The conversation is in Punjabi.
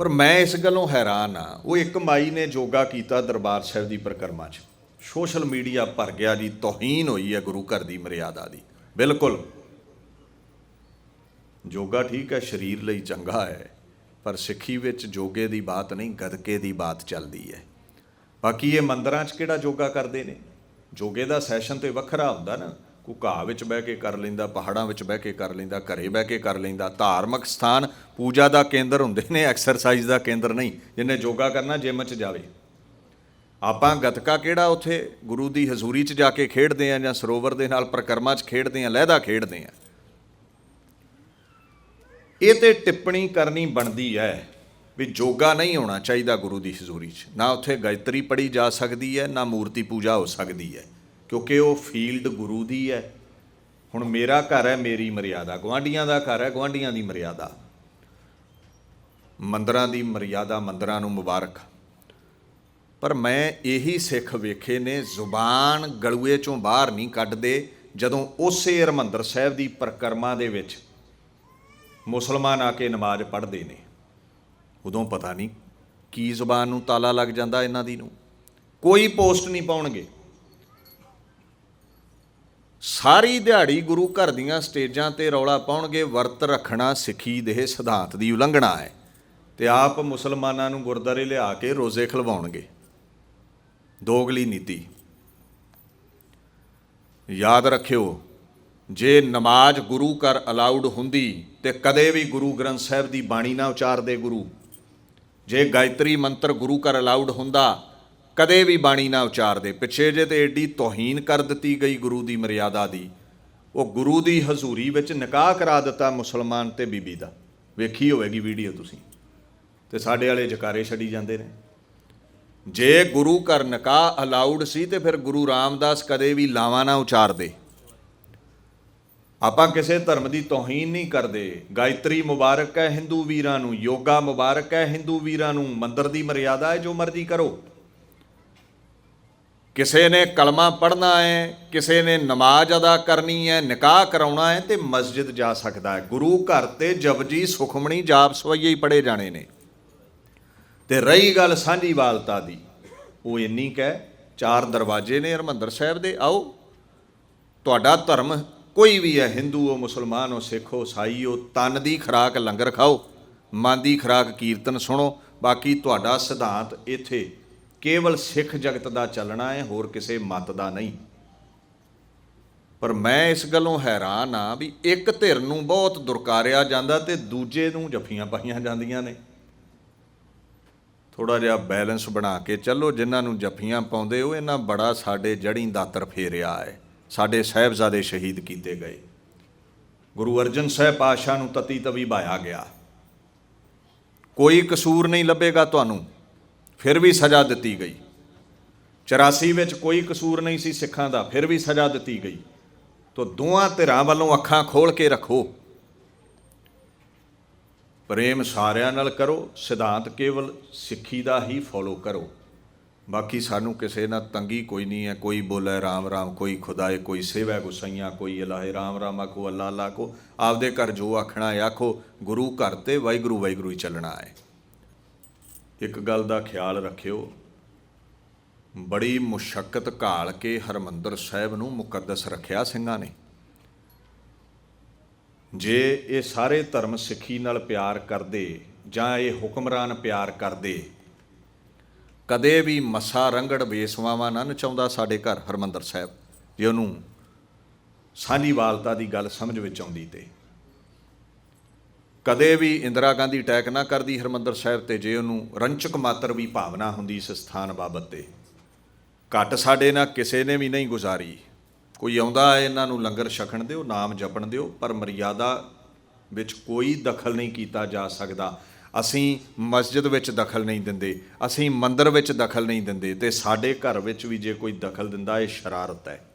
ਪਰ ਮੈਂ ਇਸ ਗੱਲੋਂ ਹੈਰਾਨ ਆ ਉਹ ਇੱਕ ਮਾਈ ਨੇ ਯੋਗਾ ਕੀਤਾ ਦਰਬਾਰ ਸਾਹਿਬ ਦੀ ਪ੍ਰਕਰਮਾ 'ਚ। ਸੋਸ਼ਲ ਮੀਡੀਆ ਭਰ ਗਿਆ ਜੀ, ਤੋਹੀਨ ਹੋਈ ਹੈ ਗੁਰੂ ਘਰ ਦੀ ਮਰਿਆਦਾ ਦੀ। ਬਿਲਕੁਲ। ਯੋਗਾ ਠੀਕ ਹੈ, ਸਰੀਰ ਲਈ ਚੰਗਾ ਹੈ, ਪਰ ਸਿੱਖੀ ਵਿੱਚ ਯੋਗੇ ਦੀ ਬਾਤ ਨਹੀਂ, ਗਦਕੇ ਦੀ ਬਾਤ ਚੱਲਦੀ ਹੈ। ਬਾਕੀ ਇਹ ਮੰਦਰਾਂ 'ਚ ਕਿਹੜਾ ਯੋਗਾ ਕਰਦੇ ਨੇ? ਯੋਗੇ ਦਾ ਸੈਸ਼ਨ ਤੇ ਵੱਖਰਾ ਹੁੰਦਾ ਨਾ। ਕੋਈ ਘਾਹ ਵਿੱਚ ਬਹਿ ਕੇ ਕਰ ਲੈਂਦਾ, ਪਹਾੜਾਂ ਵਿੱਚ ਬਹਿ ਕੇ ਕਰ ਲੈਂਦਾ, ਘਰੇ ਬਹਿ ਕੇ ਕਰ ਲੈਂਦਾ। ਧਾਰਮਿਕ ਸਥਾਨ ਪੂਜਾ ਦਾ ਕੇਂਦਰ ਹੁੰਦੇ ਨੇ ਐਕਸਰਸਾਈਜ਼ ਦਾ ਕੇਂਦਰ ਨਹੀਂ, ਜਿੰਨੇ ਯੋਗਾ ਕਰਨਾ ਜਿਮ 'ਚ ਜਾਵੇ। ਆਪਾਂ ਗਤਕਾ ਕਿਹੜਾ ਉੱਥੇ ਗੁਰੂ ਦੀ ਹਜ਼ੂਰੀ 'ਚ ਜਾ ਕੇ ਖੇਡਦੇ ਆਂ ਜਾਂ ਸਰੋਵਰ ਦੇ ਨਾਲ ਪ੍ਰਕਰਮਾ 'ਚ ਖੇਡਦੇ ਆਂ ਲਹਿਦਾ ਖੇਡਦੇ ਆਂ ਇਹ ਤੇ ਟਿੱਪਣੀ ਕਰਨੀ ਬਣਦੀ ਹੈ ਵੀ ਯੋਗਾ ਨਹੀਂ ਹੋਣਾ ਚਾਹੀਦਾ ਗੁਰੂ ਦੀ ਹਜ਼ੂਰੀ 'ਚ। ਨਾ ਉੱਥੇ ਗਾਇਤਰੀ ਪੜੀ ਜਾ ਸਕਦੀ ਹੈ, ਨਾ ਮੂਰਤੀ ਪੂਜਾ ਹੋ ਸਕਦੀ ਹੈ। ਕਿਉਂਕਿ ਉਹ ਫੀਲਡ ਗੁਰੂ ਦੀ ਹੈ। ਹੁਣ ਮੇਰਾ ਘਰ ਹੈ, ਮੇਰੀ ਮਰਿਆਦਾ। ਗਵਾਂਡੀਆਂ ਦਾ ਘਰ ਹੈ ਗਵਾਂਡੀਆਂ ਦੀ ਮਰਿਆਦਾ। ਮੰਦਰਾਂ ਦੀ ਮਰਿਆਦਾ, ਮੰਦਰਾਂ ਨੂੰ ਮੁਬਾਰਕ। ਪਰ ਮੈਂ ਇਹੀ ਸਿੱਖ ਵੇਖੇ ਨੇ, ਜ਼ੁਬਾਨ ਗਲੂਏ ਚੋਂ ਬਾਹਰ ਨਹੀਂ ਕੱਢਦੇ, ਜਦੋਂ ਉਸੇ ਹਰਿਮੰਦਰ ਸਾਹਿਬ ਦੀ ਪ੍ਰਕਰਮਾ ਦੇ ਵਿੱਚ ਮੁਸਲਮਾਨ ਆ ਕੇ ਨਮਾਜ਼ ਪੜ੍ਹਦੇ ਨੇ। ਉਦੋਂ ਪਤਾ ਨਹੀਂ ਕੀ ਜ਼ੁਬਾਨ ਨੂੰ ਤਾਲਾ ਲੱਗ ਜਾਂਦਾ ਇਹਨਾਂ ਦੀ ਨੂੰ। ਕੋਈ ਪੋਸਟ ਨਹੀਂ ਪਾਉਣਗੇ। ਸਾਰੀ ਦਿਹਾੜੀ ਗੁਰੂ ਘਰ ਦੀਆਂ ਸਟੇਜਾਂ ਤੇ ਰੌਲਾ ਪਾਉਣਗੇ, ਵਰਤ ਰੱਖਣਾ ਸਿੱਖੀ ਦੇ ਸਿਧਾਂਤ ਦੀ ਉਲੰਘਣਾ ਹੈ ਤੇ ਆਪ ਮੁਸਲਮਾਨਾਂ ਨੂੰ ਗੁਰਦਾਰੇ ਲਿਆ ਕੇ ਰੋਜ਼ੇ ਖਲਵਾਉਣਗੇ। ਦੋਗਲੀ ਨੀਤੀ। ਯਾਦ ਰੱਖਿਓ, ਜੇ ਨਮਾਜ਼ ਗੁਰੂ ਘਰ ਅਲਾਉਡ ਹੁੰਦੀ ਤੇ ਕਦੇ ਵੀ ਗੁਰੂ ਗ੍ਰੰਥ ਸਾਹਿਬ ਦੀ ਬਾਣੀ ਨਾ ਉਚਾਰਦੇ ਗੁਰੂ। ਜੇ ਗਾਇਤਰੀ ਮੰਤਰ ਗੁਰੂ ਘਰ ਅਲਾਉਡ ਹੁੰਦਾ ਕਦੇ ਵੀ ਬਾਣੀ ਨਾ ਉਚਾਰਦੇ। ਪਿੱਛੇ ਜੇ ਤੇ ਏਡੀ ਤੋਹੀਨ ਕਰ ਦਿੱਤੀ ਗਈ ਗੁਰੂ ਦੀ ਮਰਿਆਦਾ ਦੀ। ਉਹ ਗੁਰੂ ਦੀ ਹਜ਼ੂਰੀ ਵਿੱਚ ਨਿਕਾਹ ਕਰਾ ਦਿੱਤਾ ਮੁਸਲਮਾਨ ਤੇ ਬੀਬੀ ਦਾ। ਵੇਖੀ ਹੋਵੇਗੀ ਵੀਡੀਓ ਤੁਸੀਂ। ਤੇ ਸਾਡੇ ਵਾਲੇ ਜਕਾਰੇ ਛੱਡੀ ਜਾਂਦੇ ਨੇ। ਜੇ ਗੁਰੂ ਘਰ ਨਿਕਾਹ ਅਲਾਉਡ ਸੀ ਤੇ ਫਿਰ ਗੁਰੂ ਰਾਮਦਾਸ ਕਦੇ ਵੀ ਲਾਵਾਂ ਨਾ ਉਚਾਰਦੇ। ਆਪਾਂ ਕਿਸੇ ਧਰਮ ਦੀ ਤੋਹੀਨ ਨਹੀਂ ਕਰਦੇ। ਗਾਇਤਰੀ ਮੁਬਾਰਕ ਹੈ ਹਿੰਦੂ ਵੀਰਾਂ ਨੂੰ, ਯੋਗਾ ਮੁਬਾਰਕ ਹੈ ਹਿੰਦੂ ਵੀਰਾਂ ਨੂੰ, ਮੰਦਰ ਦੀ ਮਰਿਆਦਾ ਹੈ ਜੋ ਮਰਜ਼ੀ ਕਰੋ। ਕਿਸੇ ਨੇ ਕਲਮਾ ਪੜ੍ਹਨਾ ਹੈ, ਕਿਸੇ ਨੇ ਨਮਾਜ਼ ਅਦਾ ਕਰਨੀ ਹੈ, ਨਿਕਾਹ ਕਰਾਉਣਾ ਹੈ ਤੇ ਮਸਜਿਦ ਜਾ ਸਕਦਾ ਹੈ। ਗੁਰੂ ਘਰ ਤੇ ਜਪਜੀ, ਸੁਖਮਣੀ, ਜਾਪ ਸਵਈਏ ਹੀ ਪੜੇ ਜਾਣੇ ਨੇ। ਤੇ ਰਹੀ ਗੱਲ ਸਾਂਝੀ ਵਾਲਤਾ ਦੀ, ਉਹ ਇੰਨੀ ਕਹਿ ਚਾਰ ਦਰਵਾਜ਼ੇ ਨੇ ਹਰਮੰਦਰ ਸਾਹਿਬ ਦੇ, ਆਓ। ਤੁਹਾਡਾ ਧਰਮ ਕੋਈ ਵੀ ਹੈ, ਹਿੰਦੂ ਹੋ, ਮੁਸਲਮਾਨ ਹੋ, ਸਿੱਖ ਹੋ, ਸਾਈ ਹੋ, ਤਨ ਦੀ ਖਰਾਕ ਲੰਗਰ ਖਾਓ, ਮਨ ਦੀ ਖਰਾਕ ਕੀਰਤਨ ਸੁਣੋ, ਬਾਕੀ ਤੁਹਾਡਾ ਸਿਧਾਂਤ ਇੱਥੇ ਕੇਵਲ ਸਿੱਖ ਜਗਤ ਦਾ ਚੱਲਣਾ ਹੈ, ਹੋਰ ਕਿਸੇ ਮਤ ਦਾ ਨਹੀਂ। ਪਰ ਮੈਂ ਇਸ ਗੱਲੋਂ ਹੈਰਾਨ ਆ ਵੀ ਇੱਕ ਧਿਰ ਨੂੰ ਬਹੁਤ ਦੁਰਕਾਰਿਆ ਜਾਂਦਾ ਤੇ ਦੂਜੇ ਨੂੰ ਜੱਫੀਆਂ ਪਾਈਆਂ ਜਾਂਦੀਆਂ ਨੇ। ਥੋੜਾ ਜਿਹਾ ਬੈਲੈਂਸ ਬਣਾ ਕੇ ਚੱਲੋ, ਜਿਨ੍ਹਾਂ ਨੂੰ ਜੱਫੀਆਂ ਪਾਉਂਦੇ ਹੋ, ਇਹਨਾਂ ਬੜਾ ਸਾਡੇ ਜੜੀ ਦਾਤਰ ਫੇਰਿਆ ਹੈ। ਸਾਡੇ ਸਾਹਿਬਜ਼ਾਦੇ ਸ਼ਹੀਦ ਕੀਤੇ ਗਏ। ਗੁਰੂ ਅਰਜਨ ਸਾਹਿਬ ਪਾਤਸ਼ਾਹ ਨੂੰ ਤਤੀ ਤਵੀ ਭਾਇਆ ਗਿਆ। ਕੋਈ ਕਸੂਰ ਨਹੀਂ ਲੱਭੇਗਾ ਤੁਹਾਨੂੰ। ਫਿਰ ਵੀ ਸਜ਼ਾ ਦਿੱਤੀ ਗਈ। 84 ਵਿੱਚ ਕੋਈ ਕਸੂਰ ਨਹੀਂ ਸੀ ਸਿੱਖਾਂ ਦਾ, ਫਿਰ ਵੀ ਸਜ਼ਾ ਦਿੱਤੀ ਗਈ। ਤੋ ਦੋਹਾਂ ਧਿਰਾਂ ਵੱਲੋਂ ਅੱਖਾਂ ਖੋਲ ਕੇ ਰੱਖੋ। ਪ੍ਰੇਮ ਸਾਰਿਆਂ ਨਾਲ ਕਰੋ, ਸਿਧਾਂਤ ਕੇਵਲ ਸਿੱਖੀ ਦਾ ਹੀ ਫੋਲੋ ਕਰੋ। ਬਾਕੀ ਸਾਨੂੰ ਕਿਸੇ ਨਾਲ ਤੰਗੀ ਕੋਈ ਨਹੀਂ ਹੈ, ਕੋਈ ਬੋਲੇ ਰਾਮ ਰਾਮ, ਕੋਈ ਖੁਦਾਏ, ਕੋਈ ਸੇਵਾ ਗੁਸਈਆਂ, ਕੋਈ ਇਲਾਹੇ, ਰਾਮ ਰਾਮ ਆਖੋ ਅੱਲਾ ਅੱਲਾ ਕੋ ਆਪਦੇ ਘਰ ਜੋ ਆਖਣਾ ਹੈ ਆਖੋ, ਗੁਰੂ ਘਰ ਤੇ ਵਾਹਿਗੁਰੂ ਵਾਹਿਗੁਰੂ ਹੀ ਚੱਲਣਾ ਹੈ। ਇੱਕ ਗੱਲ ਦਾ ਖਿਆਲ ਰੱਖਿਓ। ਬੜੀ ਮੁਸ਼ਕਲ ਘਾਲ ਕੇ ਹਰਮੰਦਰ ਸਾਹਿਬ ਨੂੰ ਮੁਕੱਦਸ ਰੱਖਿਆ ਸਿੰਘਾਂ ਨੇ। ਜੇ ਇਹ ਸਾਰੇ ਧਰਮ ਸਿੱਖੀ ਨਾਲ ਪਿਆਰ ਕਰਦੇ ਜਾਂ ਇਹ ਹੁਕਮਰਾਨ ਪਿਆਰ ਕਰਦੇ, ਕਦੇ ਵੀ ਮਸਾ ਰੰਗੜ ਵੇਸਵਾਵਾਂ ਨਾ ਨਚਾਉਂਦਾ ਸਾਡੇ ਘਰ ਹਰਮੰਦਰ ਸਾਹਿਬ, ਜੇ ਉਹਨੂੰ ਸਾਂਝੀਵਾਲਤਾ ਦੀ ਗੱਲ ਸਮਝ ਵਿੱਚ ਆਉਂਦੀ ਤੇ। ਕਦੇ ਵੀ ਇੰਦਰਾ ਗਾਂਧੀ ਅਟੈਕ ਨਾ ਕਰਦੀ, ਹਰਮੰਦਰ ਸਾਹਿਬ ਤੇ ਜੇ ਉਹਨੂੰ ਰੰਚਕ ਮਾਤਰ ਵੀ ਭਾਵਨਾ ਹੁੰਦੀ ਇਸ ਸਥਾਨ ਬਾਬਤ ਤੇ। ਘੱਟ ਸਾਡੇ ਨਾਲ ਕਿਸੇ ਨੇ ਵੀ ਨਹੀਂ ਗੁਜ਼ਾਰੀ। ਕੋਈ ਆਉਂਦਾ ਹੈ ਇਹਨਾਂ ਨੂੰ ਲੰਗਰ ਛਕਣ ਦਿਓ, ਨਾਮ ਜਪਣ ਦਿਓ, ਪਰ ਮਰਿਆਦਾ ਵਿੱਚ ਕੋਈ ਦਖਲ ਨਹੀਂ ਕੀਤਾ ਜਾ ਸਕਦਾ। ਅਸੀਂ ਮਸਜਿਦ ਵਿੱਚ ਦਖਲ ਨਹੀਂ ਦਿੰਦੇ, ਅਸੀਂ ਮੰਦਰ ਵਿੱਚ ਦਖਲ ਨਹੀਂ ਦਿੰਦੇ ਤੇ ਸਾਡੇ ਘਰ ਵਿੱਚ ਵੀ ਜੇ ਕੋਈ ਦਖਲ ਦਿੰਦਾ, ਇਹ ਸ਼ਰਾਰਤ ਹੈ।